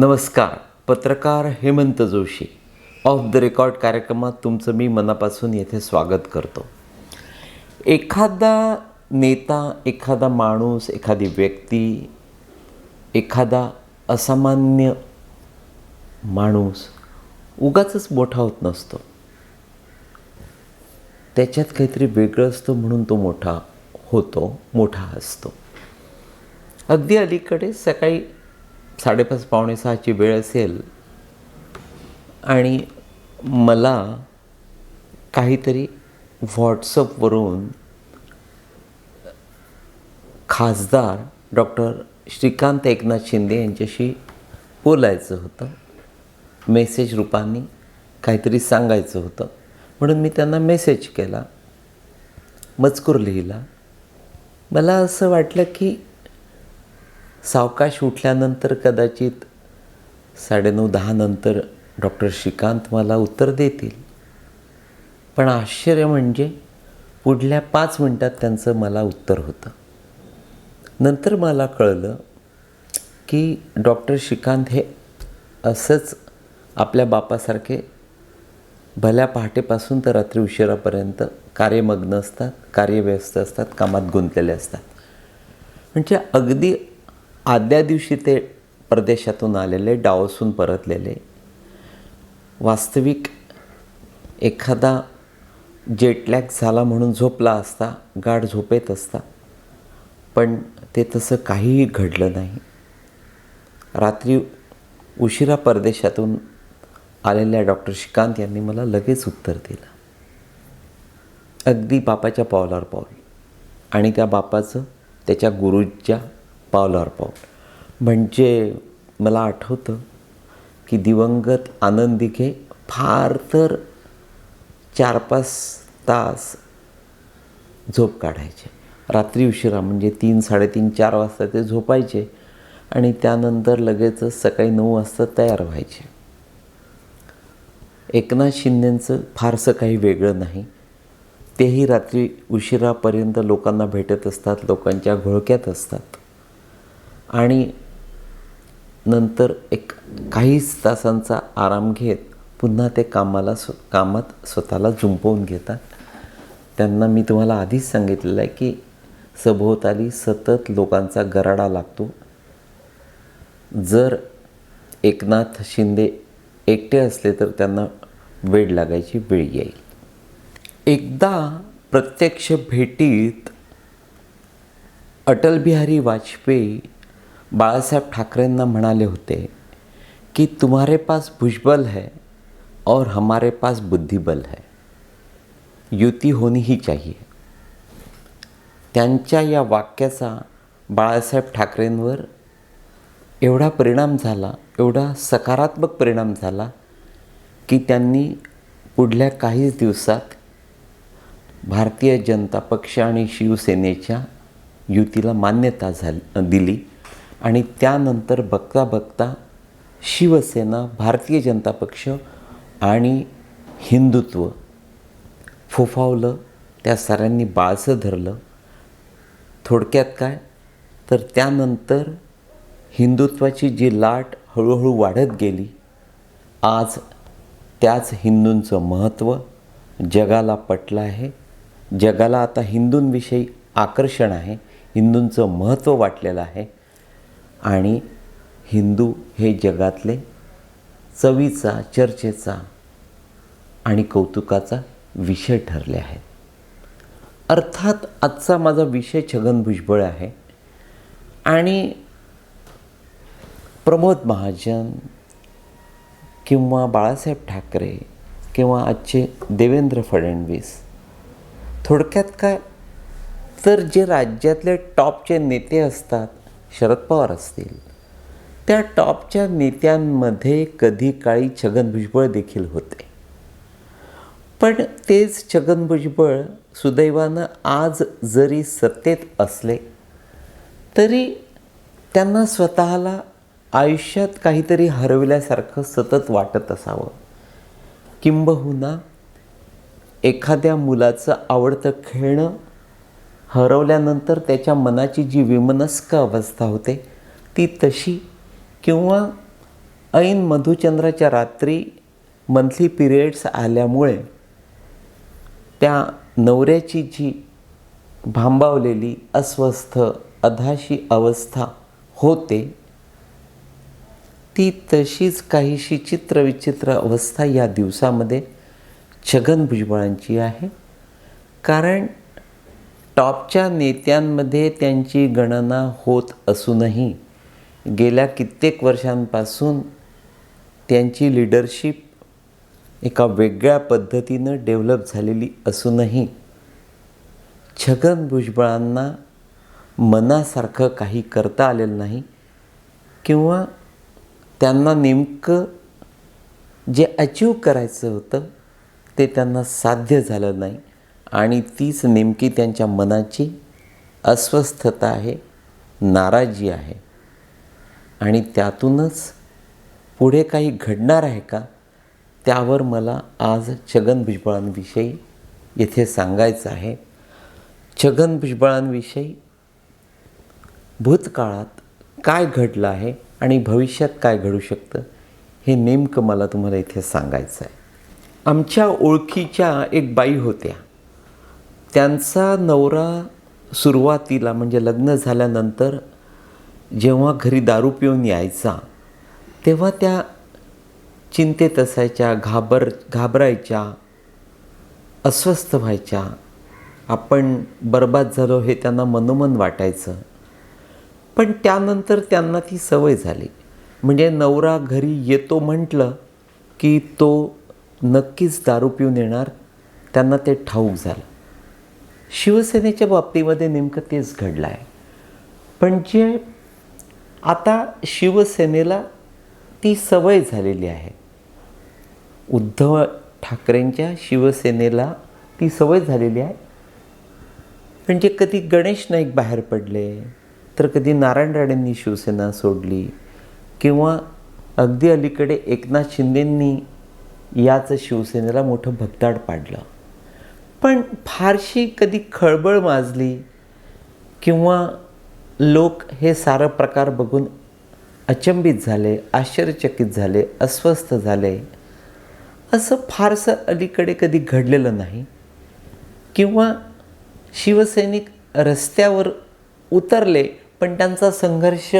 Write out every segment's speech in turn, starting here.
नमस्कार पत्रकार Hemant Joshi. Off the record कार्यक्रमात तुमचं मी मनापासून येथे स्वागत करतो. एखादा नेता एखादा माणूस एखादी व्यक्ती एखादा असामान्य माणूस उगाच मोठा होत नसतो. त्याच्यात काहीतरी वेगळं असतं म्हणून तो मोठा होतो मोठा असतो. अगदी अलीकडे सकाळी साडेपाच पावणे सहाची वेळ असेल आणि मला काहीतरी व्हॉट्सअपवरून खासदार डॉक्टर श्रीकांत एकनाथ शिंदे यांच्याशी बोलायचं होतं. मेसेज रूपाने काहीतरी सांगायचं होतं. म्हणून मी त्यांना मेसेज केला. मजकूर लिहिला. मला असं वाटलं की सावकाश उठल्यानंतर कदाचित साडेनऊ दहा नंतर डॉक्टर श्रीकांत मला उत्तर देतील. पण आश्चर्य म्हणजे पुढल्या पाच मिनटात त्यांचं मला उत्तर होतं. नंतर मला कळलं की डॉक्टर श्रीकांत हे असंच आपल्या बापासारखे भल्या पहाटेपासून तर रात्री उशिरापर्यंत कार्यमग्न असतात कार्यव्यस्त असतात कामात गुंतलेले असतात. म्हणजे अगदी आदल्या दिवशी ते परदेशातून आलेले डावसून परतलेले. वास्तविक एखादा जेटलॅग झाला म्हणून झोपला असता गाढ झोपेत असता पण ते तसं काहीही घडलं नाही. रात्री उशिरा परदेशातून आलेल्या डॉक्टर श्रीकांत यांनी मला लगेच उत्तर दिलं. अगदी बापाच्या पावलावर पाऊल आणि त्या बापाचं त्याच्या गुरुच्या पावलावर पाऊल म्हणजे मला आठवतं की दिवंगत आनंदिके फार तर चार पाच तास झोप काढायचे. रात्री उशिरा म्हणजे तीन साडेतीन चार वाजता ते झोपायचे आणि त्यानंतर लगेचच सकाळी नऊ वाजता तयार व्हायचे. एकनाथ शिंदेंचं फारसं काही वेगळं नाही. तेही रात्री उशिरापर्यंत लोकांना भेटत असतात लोकांच्या घोळक्यात असतात. आणि नंतर एक काहीच तासांचा आराम घेत पुन्हा ते कामाला स्व कामात स्वतःला जुंपवून घेतात. त्यांना मी तुम्हाला आधीच सांगितलेलं आहे की सभोवताली सतत लोकांचा गराडा लागतो. जर एकनाथ शिंदे एकटे असले तर त्यांना वेळ लागायची वेळ येईल. एकदा प्रत्यक्ष भेटीत अटलबिहारी वाजपेयी बाळासाहेब ठाकरेंना म्हणाले होते की तुम्हारे पास भुजबल है और हमारे पास बुद्धिबल है. युती होनी ही चाहिए. त्यांच्या या वाक्याचा बाळासाहेब ठाकरेंवर एवढा परिणाम झाला एवढा सकारात्मक परिणाम झाला की त्यांनी पुढल्या काहीच दिवसात भारतीय जनता पक्ष आणि शिवसेनेच्या युतीला मान्यता झाली दिली. आणि त्यानंतर बघता बघता शिवसेना भारतीय जनता पक्ष आणि हिंदुत्व फोफावलं त्या साऱ्यांनी बाळसं धरलं. थोडक्यात काय? तर त्यानंतर हिंदुत्वाची जी लाट हळूहळू वाढत गेली आज त्याच हिंदूंचं महत्त्व जगाला पटलं आहे. जगाला आता हिंदूंविषयी आकर्षण आहे हिंदूंचं महत्त्व वाटलेलं आहे. आणि हिंदू हे जगातले चवीचा चर्चेचा आणि कौतुकाचा विषय ठरले आहेत. अर्थात आजचा माझा विषय छगन भुजबळ आहे. आणि प्रमोद महाजन किंवा बाळासाहेब ठाकरे किंवा आजचे देवेंद्र फडणवीस थोडक्यात काय? तर जे राज्यातले टॉपचे नेते असतात शरद पवार असतील. त्या टॉपच्या नेत्यांमध्ये कधी काळी छगन भुजबळ देखील होते. पण तेच छगन भुजबळ सुदैवानं आज जरी सत्तेत असले तरी त्यांना स्वतःला आयुष्यात काहीतरी हरवल्यासारखं सतत वाटत असावं. किंबहुना एखाद्या मुलाचं आवडतं खेळणं हरवल्यानंतर त्याच्या मनाची जी विमनस्क अवस्था होते ती तशी किंवा ऐन मधुचंद्राच्या रात्री मंथली पिरियड्स आल्यामुळे त्या नवऱ्याची जी भांबावलेली अस्वस्थ अधाशी अवस्था होते ती तशीच काहीशी चित्रविचित्र अवस्था या दिवसामध्ये छगन भुजबळांची आहे. कारण टॉपच्या नेत्यांमध्ये त्यांची गणना होत असूनही गेल्या कित्येक वर्षांपासून त्यांची लिडरशिप एका वेगळ्या पद्धतीनं डेव्हलप झालेली असूनही छगन भुजबळांना मनासारखं काही करता आलेलं नाही किंवा त्यांना नेमकं जे अचीव करायचं होतं ते त्यांना साध्य झालं नाही. आणि तीच नेमकी त्यांच्या मनाची अस्वस्थता आहे नाराजी आहे. आणि त्यातूनच पुढे काही घडणार आहे का त्यावर मला आज छगन भुजबळांविषयी येथे सांगायचं आहे. छगन भुजबळांविषयी भूतकाळात काय घडलं आहे आणि भविष्यात काय घडू शकतं हे नेमकं मला तुम्हाला इथे सांगायचं आहे. आमच्या ओळखीच्या एक बाई होत्या. त्यांचा नवरा सुरुवातीला म्हणजे लग्न झाल्यानंतर जेव्हा घरी दारू पिऊन यायचा तेव्हा त्या चिंतेत असायच्या घाबर घाबरायच्या अस्वस्थ व्हायच्या. आपण बर्बाद झालो हे त्यांना मनोमन वाटायचं. पण त्यानंतर त्यांना ती सवय झाली. म्हणजे नवरा घरी येतो म्हटलं की तो नक्कीच दारू पिऊन येणार त्यांना ते ठाऊक झालं. शिवसेनेच्या बाबतीमध्ये नेमकं तेच घडलं आहे पण जे आता शिवसेनेला ती सवय झालेली आहे. उद्धव ठाकरेंच्या शिवसेनेला ती सवय झालेली आहे. म्हणजे कधी गणेश नाईक बाहेर पडले तर कधी नारायण राणेंनी शिवसेना सोडली किंवा अगदी अलीकडे एकनाथ शिंदेंनी याच शिवसेनेला मोठं भगदाड पाडलं. पण फारशी कधी खळबळ माजली किंवा लोक हे सारं प्रकार बघून अचंबित झाले आश्चर्यचकित झाले अस्वस्थ झाले असं फारसं अलीकडे कधी घडलेलं नाही. किंवा शिवसैनिक रस्त्यावर उतरले पण त्यांचा संघर्ष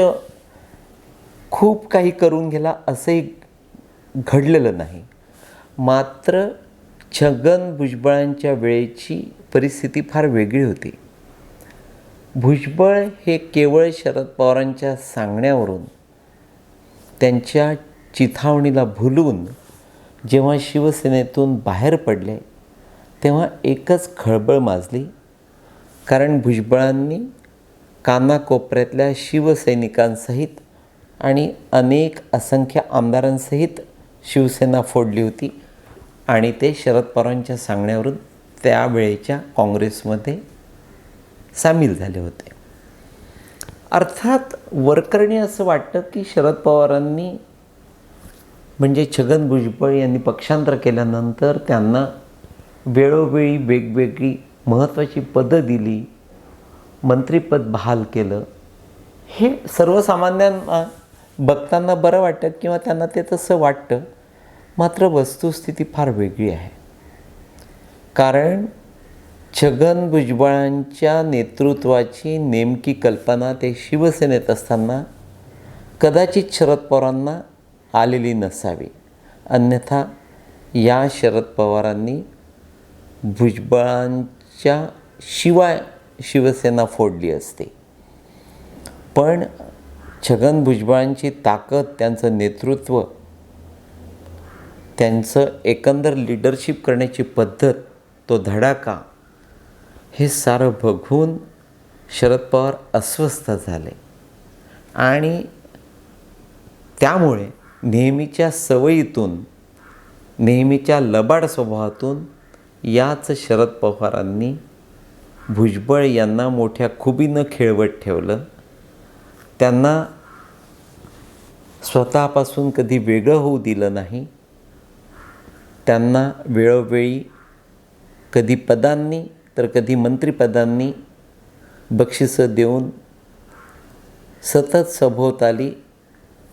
खूप काही करून गेला असंही घडलेलं नाही. मात्र छगन भुजबळांच्या वेळेची परिस्थिती फार वेगळी होती. भुजबळ हे केवळ शरद पवारांच्या सांगण्यावरून त्यांच्या चिथावणीला भुलून जेव्हा शिवसेनेतून बाहेर पडले तेव्हा एकच खळबळ माजली. कारण भुजबळांनी कानाकोपऱ्यातल्या शिवसैनिकांसहित आणि अनेक असंख्य आमदारांसहित शिवसेना फोडली होती. आणि ते शरद पवारांच्या सांगण्यावरून त्यावेळेच्या काँग्रेसमध्ये सामील झाले होते. अर्थात वरकरणी असं वाटतं की शरद पवारांनी म्हणजे छगन भुजबळ यांनी पक्षांतर केल्यानंतर त्यांना वेळोवेळी वेगवेगळी महत्त्वाची पदं दिली मंत्रिपद बहाल केलं. हे सर्वसामान्यांना बघताना बरं वाटतं किंवा त्यांना ते तसं वाटतं. मात्र वस्तुस्थिती फार वेगळी आहे. कारण छगन भुजबळांच्या नेतृत्वाची नेमकी कल्पना ते शिवसेनेत असताना कदाचित शरद पवारांना आलेली नसावी. अन्यथा या शरद पवारांनी भुजबळांच्या शिवाय शिवसेना फोडली असते. पण छगन भुजबळांची ताकद त्यांचं नेतृत्व त्यांचं एकंदर लिडरशिप करण्याची पद्धत तो धडाका हे सारं बघून शरद पवार अस्वस्थ झाले. आणि त्यामुळे नेहमीच्या सवयीतून नेहमीच्या लबाड स्वभावातून याच शरद पवारांनी भुजबळ यांना मोठ्या खुबीनं खेळवत ठेवलं. त्यांना स्वतःपासून कधी वेगळं होऊ दिलं नाही. त्यांना वेळोवेळी कधी पदांनी तर कधी मंत्रिपदांनी बक्षिसं देऊन सतत सभोवताली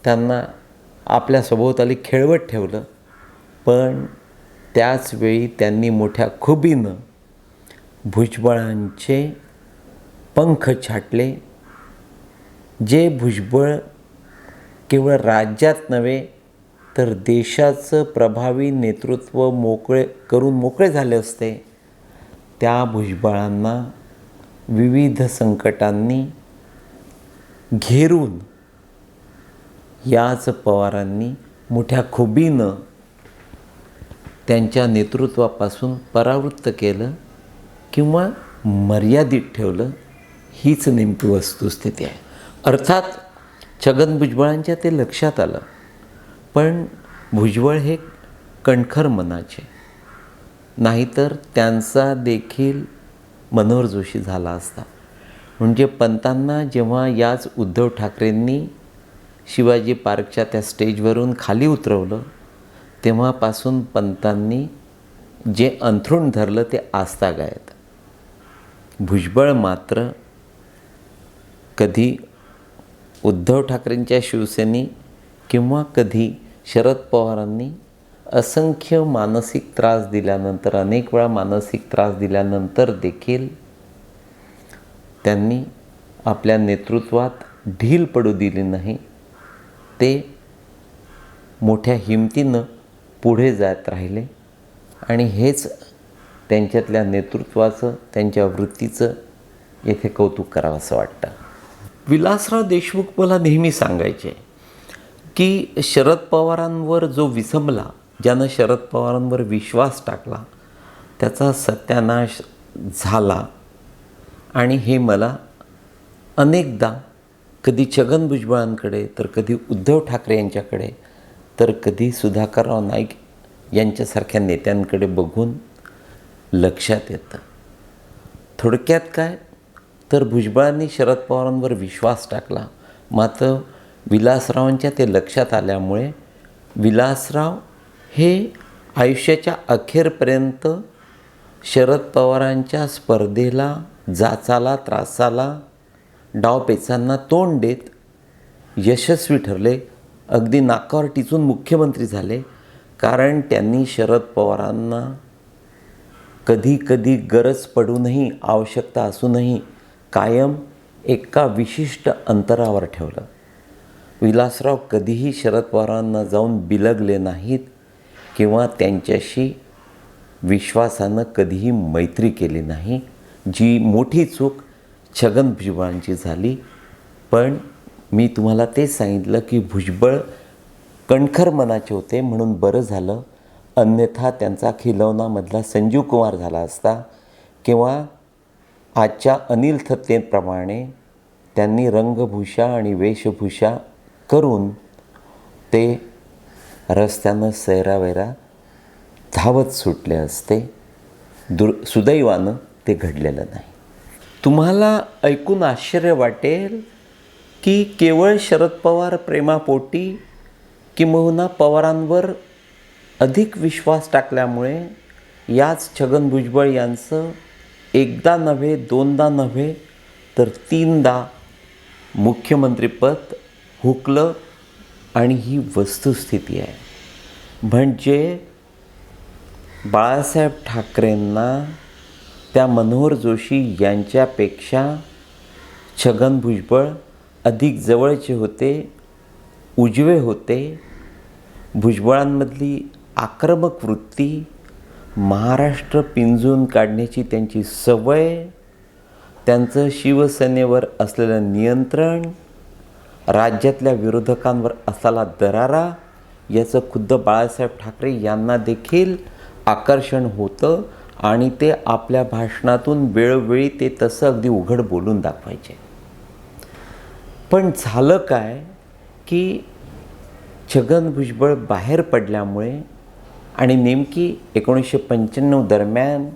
त्यांना आपल्या सभोवताली खेळवत ठेवलं. पण त्याचवेळी त्यांनी मोठ्या खुबीनं भुजबळांचे पंख छाटले. जे भुजबळ केवळ राज्यात नव्हे तर देशाचं प्रभावी नेतृत्व मोकळे करून मोकळे झाले असते. त्या भुजबळांना विविध संकटांनी घेरून याच पवारांनी मोठ्या खुबीनं त्यांच्या नेतृत्वापासून परावृत्त केलं किंवा मर्यादित ठेवलं हीच नेमकी वस्तुस्थिती आहे. अर्थात छगन भुजबळांच्या ते लक्षात आलं. पण भुजबळ हे कणखर मनाचे. नाहीतर त्यांचा देखील मनोहर जोशी झाला असता. म्हणजे पंतांना जेव्हा याच उद्धव ठाकरेंनी शिवाजी पार्कच्या त्या स्टेजवरून खाली उतरवलं तेव्हापासून पंतांनी जे अंथरूण धरलं ते आस्तागायत भुजबळ मात्र कधी उद्धव ठाकरेंच्या शिवसेनी किंवा कधी शरद पवारांनी असंख्य मानसिक त्रास दिल्यानंतर अनेक वेळा मानसिक त्रास दिल्यानंतर देखील त्यांनी आपल्या नेतृत्वात ढील पडू दिली नाही. ते मोठ्या हिमतीनं पुढे जात राहिले आणि हेच त्यांच्यातल्या नेतृत्वाचं त्यांच्या वृत्तीचं येथे कौतुक करावं असं वाटतं. विलासराव देशमुख मला नेहमी सांगायचे की शरद पवारांवर जो विसंबला ज्यानं शरद पवारांवर विश्वास टाकला त्याचा सत्यानाश झाला. आणि हे मला अनेकदा कधी छगन भुजबळांकडे तर कधी उद्धव ठाकरे यांच्याकडे तर कधी सुधाकरराव नाईक यांच्यासारख्या नेत्यांकडे बघून लक्षात येतं. थोडक्यात काय? तर भुजबळांनी शरद पवारांवर विश्वास टाकला. मात्र विलासरावांच्या ते लक्षात आल्यामुळे विलासराव हे आयुष्याच्या अखेरपर्यंत शरद पवारांच्या स्पर्धेला जाचाला त्रासाला डावपेचांना तोंड देत यशस्वी ठरले. अगदी नाकावर टिचून मुख्यमंत्री झाले. कारण त्यांनी शरद पवारांना कधी कधी गरज पडूनही आवश्यकता असूनही कायम एका विशिष्ट अंतरावर ठेवलं. विलासराव कधीही शरद पवारांना जाऊन बिलगले नाहीत किंवा त्यांच्याशी विश्वासानं कधीही मैत्री केली नाही. जी मोठी चूक छगन भुजबळांची झाली. पण मी तुम्हाला तेच सांगितलं की भुजबळ कणखर मनाचे होते म्हणून बरं झालं. अन्यथा त्यांचा खिलवणामधला संजीव कुमार झाला असता किंवा आजच्या अनिल थत्तेप्रमाणे त्यांनी रंगभूषा आणि वेशभूषा करून ते रस्त्यानं सैरावैरा धावत सुटले असते. दुर सुदैवानं ते घडलेलं नाही. तुम्हाला ऐकून आश्चर्य वाटेल की केवळ शरद पवार प्रेमापोटी किंबहुना पवारांवर अधिक विश्वास टाकल्यामुळे याच छगन भुजबळ यांचं एकदा नव्हे दोनदा नव्हे तर तीनदा मुख्यमंत्रीपद हुकलं आणि ही वस्तुस्थिती आहे. म्हणजे बाळासाहेब ठाकरेंना त्या मनोहर जोशी यांच्यापेक्षा छगन भुजबळ अधिक जवळचे होते उजवे होते. भुजबळांमधली आक्रमक वृत्ती महाराष्ट्र पिंजून काढण्याची त्यांची सवय त्यांचं शिवसेनेवर असलेलं नियंत्रण राज्यातल्या विरोधकांवर असलेला दरारा याचं खुद्द बाळासाहेब ठाकरे यांना देखील आकर्षण होतं आणि ते आपल्या भाषणातून वेळोवेळी ते तसं अगदी उघड बोलून दाखवायचे. पण झालं काय की छगन भुजबळ बाहेर पडल्यामुळे आणि नेमकी एकोणीसशे पंच्याण्णव दरम्यान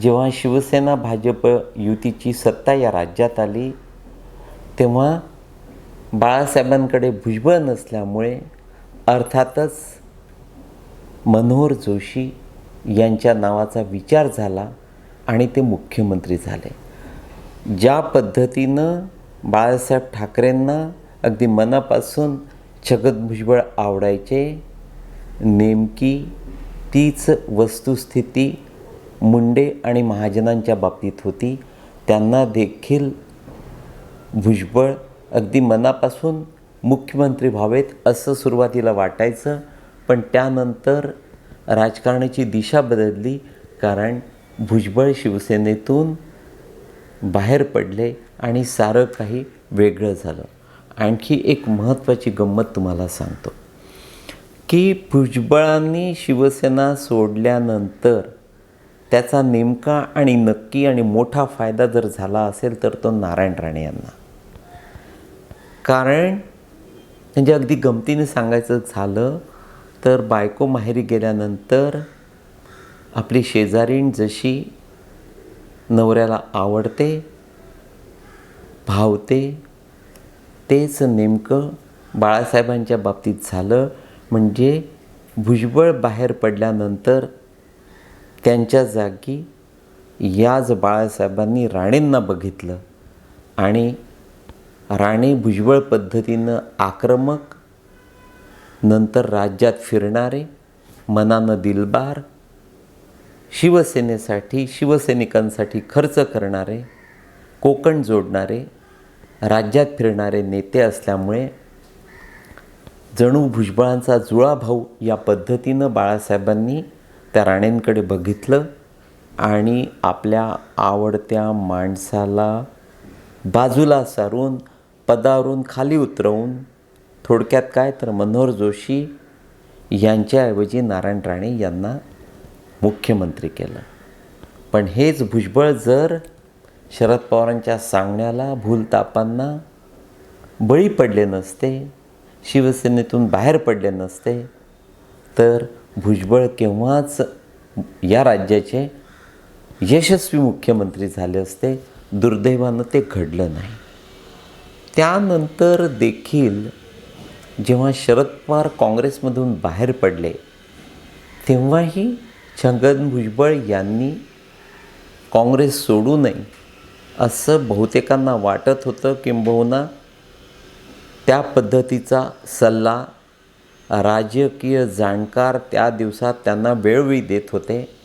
जेव्हा शिवसेना भाजप युतीची सत्ता या राज्यात आली तेव्हा बाळासाहेबांकडे भुजबळ नसल्यामुळे अर्थातच मनोहर जोशी यांच्या नावाचा विचार झाला आणि ते मुख्यमंत्री झाले. ज्या पद्धतीनं बाळासाहेब ठाकरेंना अगदी मनापासून छगन भुजबळ आवडायचे नेमकी तीच वस्तुस्थिती मुंडे आणि महाजनांच्या बाबतीत होती. त्यांना देखील भुजबळ अगदी मनापासून मुख्यमंत्री व्हावेत असं सुरुवातीला वाटायचं पण त्यानंतर राजकारणाची दिशा बदलली कारण भुजबळ शिवसेनेतून बाहेर पडले आणि सारं काही वेगळं झालं. आणखी एक महत्त्वाची गंमत तुम्हाला सांगतो. की भुजबळांनी शिवसेना सोडल्यानंतर त्याचा नेमका आणि नक्की आणि मोठा फायदा जर झाला असेल तर तो नारायण राणे यांना. कारण म्हणजे अगदी गमतीने सांगायचं झालं तर बायको माहेरी गेल्यानंतर आपली शेजारीण जशी नवऱ्याला आवडते भावते तेच नेमकं बाळासाहेबांच्या बाबतीत झालं. म्हणजे भुजबळ बाहेर पडल्यानंतर त्यांच्या जागी याच बाळासाहेबांनी राणेंना बघितलं आणि राणे भुजबळ पद्धतीनं आक्रमक नंतर राज्यात फिरणारे मनानं दिलबार शिवसेनेसाठी शिवसैनिकांसाठी खर्च करणारे कोकण जोडणारे राज्यात फिरणारे नेते असल्यामुळे जणू भुजबळांचा जुळा भाऊ या पद्धतीनं बाळासाहेबांनी त्या राणेंकडे बघितलं आणि आपल्या आवडत्या माणसाला बाजूला सारून पदावरून खाली उतरवून थोडक्यात काय तर मनोहर जोशी यांच्याऐवजी नारायण राणे यांना मुख्यमंत्री केलं. पण हेच भुजबळ जर शरद पवारांच्या सांगण्याला भूलतापांना बळी पडले नसते शिवसेनेतून बाहेर पडले नसते तर भुजबळ केव्हाच या राज्याचे यशस्वी मुख्यमंत्री झाले असते दुर्दैवानं ते घडलं नाही. त्यानंतर देखील जेव्हा शरद पवार काँग्रेसमधून बाहेर पडले तेव्हाही छगन भुजबळ यांनी काँग्रेस सोडू नये असं बहुतेकांना वाटत होतं किंबहुना त्या पद्धतीचा सल्ला राजकीय जाणकार त्या दिवसात त्यांना वेळोवेळी देत होते.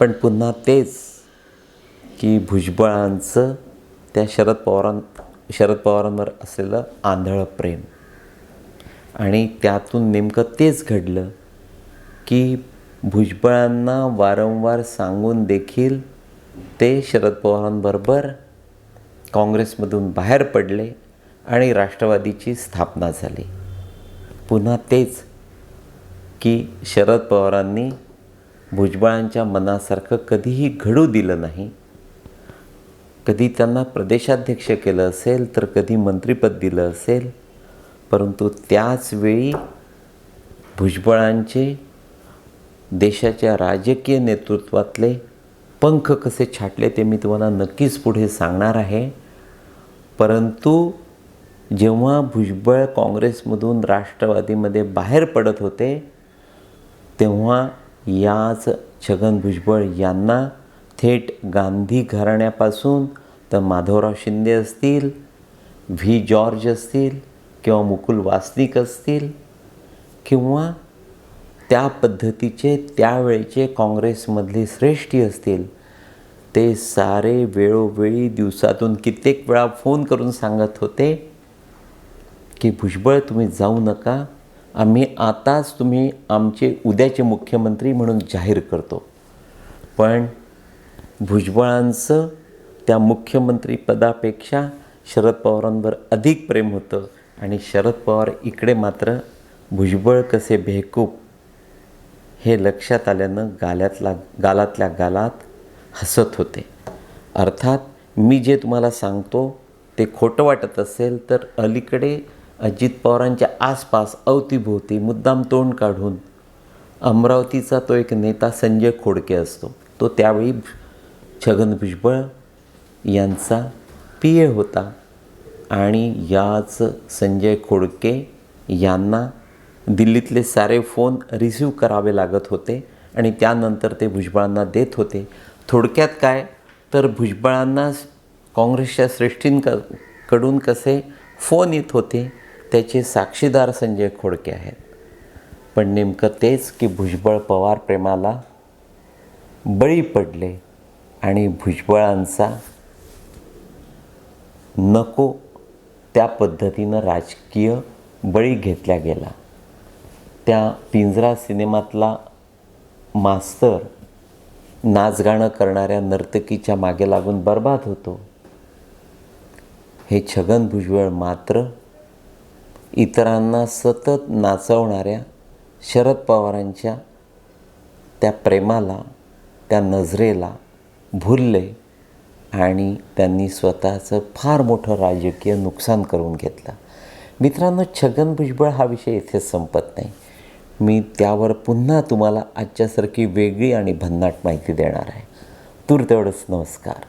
पण पुन्हा तेच की भुजबळांचं त्या शरद पवारां शरद पवारांवर असलेलं आंधळं प्रेम. आणि त्यातून नेमकं तेच घडलं की भुजबळांना वारंवार सांगून देखील ते शरद पवारांबरोबर काँग्रेसमधून बाहेर पडले आणि राष्ट्रवादीची स्थापना झाली. पुन्हा तेच की शरद पवारांनी भुजबळांच्या मनासारखं कधीही घडू दिलं नाही. कधी त्यांना प्रदेशाध्यक्ष केलं असेल तर कधी मंत्रिपद दिलं असेल परंतु त्याचवेळी भुजबळांचे देशाच्या राजकीय नेतृत्वातले पंख कसे छाटले ते मी तुम्हाला नक्कीच पुढे सांगणार आहे. परंतु जेव्हा भुजबळ काँग्रेसमधून राष्ट्रवादीमध्ये बाहेर पडत होते तेव्हा याच छगन भुजबळ यांना थेट गांधी घराण्यापासून तर माधवराव शिंदे असतील व्ही जॉर्ज असतील किंवा मुकुल वासनिक असतील किंवा त्या पद्धतीचे त्यावेळेचे काँग्रेसमधले श्रेष्ठी असतील ते सारे वेळोवेळी दिवसातून कित्येक वेळा फोन करून सांगत होते की भुजबळ तुम्ही जाऊ नका. आम्ही आताच तुम्ही आमचे उद्याचे मुख्यमंत्री म्हणून जाहीर करतो. पण भुजबळांचं त्या मुख्यमंत्रीपदापेक्षा शरद पवारांवर अधिक प्रेम होतं. आणि शरद पवार इकडे मात्र भुजबळ कसे बेहकूब हे लक्षात आल्यानं गाल्यातला गालातल्या गालात हसत होते. अर्थात मी जे तुम्हाला सांगतो ते खोटं वाटत असेल तर अलीकडे अजित पवारांच्या आसपास अवतीभोवती मुद्दाम तोंड काढून अमरावतीचा तो एक नेता संजय खोडके असतो. तो त्यावेळी छगन भुजबळ यांचा पी ए होता आणि याच संजय खोडके यांना दिल्लीतले सारे फोन रिसीव करावे लागत होते आणि त्यानंतर ते भुजबळांना देत होते. थोडक्यात काय? तर भुजबळांना काँग्रेसच्या श्रेष्ठींककडून कसे फोन येत होते त्याचे साक्षीदार संजय खोडके आहेत. पण नेमकं तेच की भुजबळ पवार प्रेमाला बळी पडले. आणि भुजबळांचा नको त्या पद्धतीनं राजकीय बळी घेतला गेला. त्या पिंजरा सिनेमातला मास्तर नाचगाणं करणाऱ्या नर्तकीच्या मागे लागून बर्बाद होतो. हे छगन भुजबळ मात्र इतरांना सतत नाचवणाऱ्या शरद पवारांच्या त्या प्रेमाला त्या नजरेला भुरले आणि त्यांनी स्वतःचं फार मोठं राजकीय नुकसान करून घेतलं. मित्रांनो छगन भुजबळ हा विषय इथे संपत नाही. मी त्यावर पुन्हा तुम्हाला आजच्यासारखी वेगळी आणि भन्नाट माहिती देणार आहे. तूर तेवढंच नमस्कार.